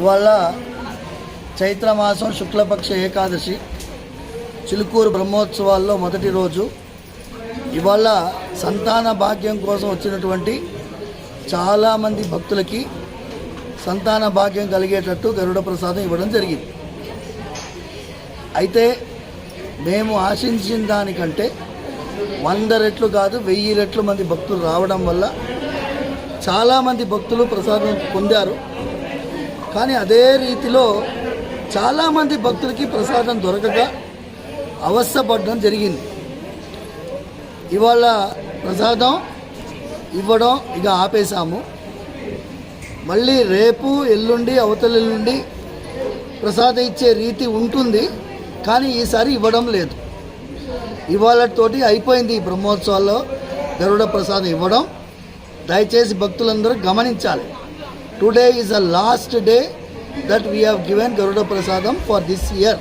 ఇవాళ చైత్రమాసం శుక్లపక్ష ఏకాదశి చిలుకూరు బ్రహ్మోత్సవాల్లో మొదటి రోజు. ఇవాళ సంతాన భాగ్యం కోసం వచ్చినటువంటి చాలామంది భక్తులకి సంతాన భాగ్యం కలిగేటట్టు గరుడ ప్రసాదం ఇవ్వడం జరిగింది. అయితే మేము ఆశించిన దానికంటే వంద రెట్లు కాదు వెయ్యి రెట్లు మంది భక్తులు రావడం వల్ల చాలామంది భక్తులు ప్రసాదం పొందారు. కానీ అదే రీతిలో చాలామంది భక్తులకి ప్రసాదం దొరకక అవస్థపడడం జరిగింది. ఇవాళ ప్రసాదం ఇవ్వడం ఇక ఆపేశాము. మళ్ళీ రేపు ఎల్లుండి అవతలెల్లుండి ప్రసాదం ఇచ్చే రీతి ఉంటుంది కానీ ఈసారి ఇవ్వడం లేదు. ఇవాళతోటి అయిపోయింది ఈ బ్రహ్మోత్సవాల్లో గరుడ ప్రసాదం ఇవ్వడం. దయచేసి భక్తులందరూ గమనించాలి. Today is the last day that we have given Garuda Prasadam for this year.